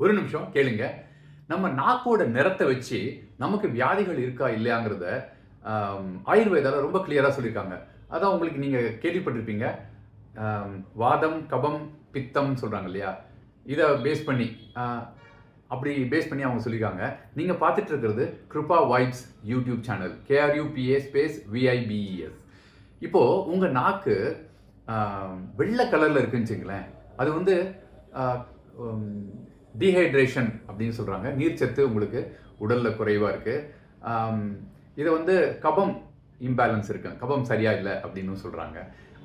ஒரு நிமிஷம் கேளுங்க. நம்ம நாக்கோட நிறத்தை வச்சு நமக்கு வியாதிகள் இருக்கா இல்லையாங்கிறத ஆம், ஆயுர்வேதால ரொம்ப கிளியராக சொல்லியிருக்காங்க அதான் உங்களுக்கு நீங்கள் கேள்விப்பட்டிருப்பீங்க. வாதம் கபம் பித்தம் சொல்கிறாங்க இல்லையா? இதை பேஸ் பண்ணி அப்படி பேஸ் பண்ணி அவங்க சொல்லியிருக்காங்க நீங்கள் பார்த்துட்டு இருக்கிறது Kiruba vibes YouTube channel. K R U B A space V I B E S இப்போது உங்கள் நாக்கு வெள்ளை கலரில் இருக்குன்னு வச்சுங்களேன் அது வந்து டீஹைட்ரேஷன் அப்படின்னு சொல்கிறாங்க நீர்ச்சத்து உங்களுக்கு உடலில் குறைவாக இருக்குது இதை வந்து கபம் இம்பேலன்ஸ் இருக்கு. கபம் சரியாக இல்லை அப்படின்னு சொல்கிறாங்க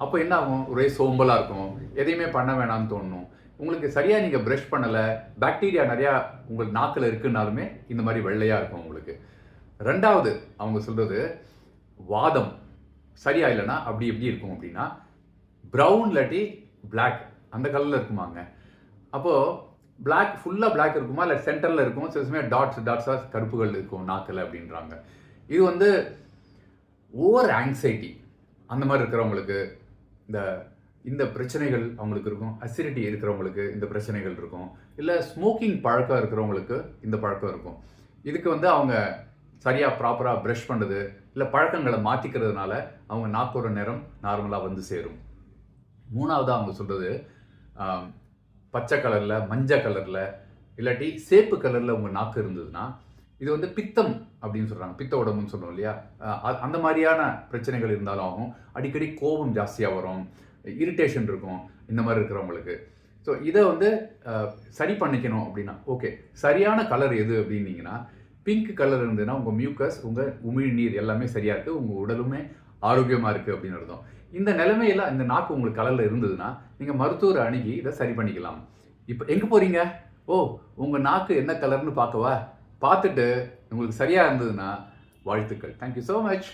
அப்போ என்ன ஆகும்? ஒரே சோம்பலாக இருக்கும். எதையுமே பண்ண வேணாம்னு தோணும். உங்களுக்கு சரியாக நீங்கள் ப்ரஷ் பண்ணலை பாக்டீரியா நிறையா உங்களுக்கு நாக்கில் இருக்குன்னாலுமே இந்த மாதிரி வெள்ளையாக இருக்கும் உங்களுக்கு. ரெண்டாவது அவங்க சொல்கிறது வாதம் சரியா இல்லைன்னா அப்படி எப்படி இருக்கும் அப்படின்னா ப்ரௌன் இல்லாட்டி பிளாக் அந்த கலரில் இருக்குமாங்க. அப்போது பிளாக் ஃபுல்லாக பிளாக் இருக்குமா? இல்லை சென்டரில் இருக்கும்? சில சமயம் டாட்ஸ் டாட்ஸாக கருப்புகள் இருக்கும் நாக்கில் அப்படின்றாங்க. இது வந்து ஓவர் ஆங்ஸைட்டி அந்த மாதிரி இருக்கிறவங்களுக்கு இந்த இந்த பிரச்சனைகள் அவங்களுக்கு இருக்கும். அசிடிட்டி இருக்கிறவங்களுக்கு இந்த பிரச்சனைகள் இருக்கும். இல்லை ஸ்மோக்கிங் பழக்கம் இருக்கிறவங்களுக்கு இந்த பழக்கம் இருக்கும். இதுக்கு வந்து அவங்க சரியாக ப்ராப்பராக ப்ரஷ் பண்ணுறது இல்லை பழக்கங்களை மாற்றிக்கிறதுனால அவங்க நாக்கோட நேரம் நார்மலாக வந்து சேரும். மூணாவது அவங்க சொல்கிறது பச்சை கலரில் மஞ்சள் கலரில் இல்லாட்டி சேப்பு கலரில் உங்கள் நாக்கு இருந்ததுன்னா இது வந்து பித்தம் அப்படின்னு சொல்கிறாங்க பித்த உடம்புன்னு சொல்றோம் இல்லையா? அந்த மாதிரியான பிரச்சனைகள் இருந்தாலும் ஆகும். அடிக்கடி கோபம் ஜாஸ்தியாக வரும். இரிட்டேஷன் இருக்கும். இந்த மாதிரி இருக்கிறவங்களுக்கு. ஸோ இதை வந்து சரி பண்ணிக்கணும் அப்படின்னா ஓகே. சரியான கலர் எது அப்படின்னீங்கன்னா பிங்க் கலர் இருந்ததுன்னா உங்கள் மியூக்கஸ் உங்கள் உமிழ்நீர் எல்லாமே சரியாக இருக்குது உங்கள் உடலுமே ஆரோக்கியமாக இருக்குது அப்படின்னு அர்த்தம். இந்த நிலைமையில இந்த நாக்கு உங்களுக்கு கலரில் இருந்ததுன்னா நீங்கள் மருத்துவரை அணுகி இதை சரி பண்ணிக்கலாம். இப்போ எங்கே போகிறீங்க ஓ உங்கள் நாக்கு என்ன கலர்னு பார்க்கவா? பார்த்துட்டு உங்களுக்கு சரியாக இருந்ததுன்னா வாழ்த்துக்கள். Thank you so much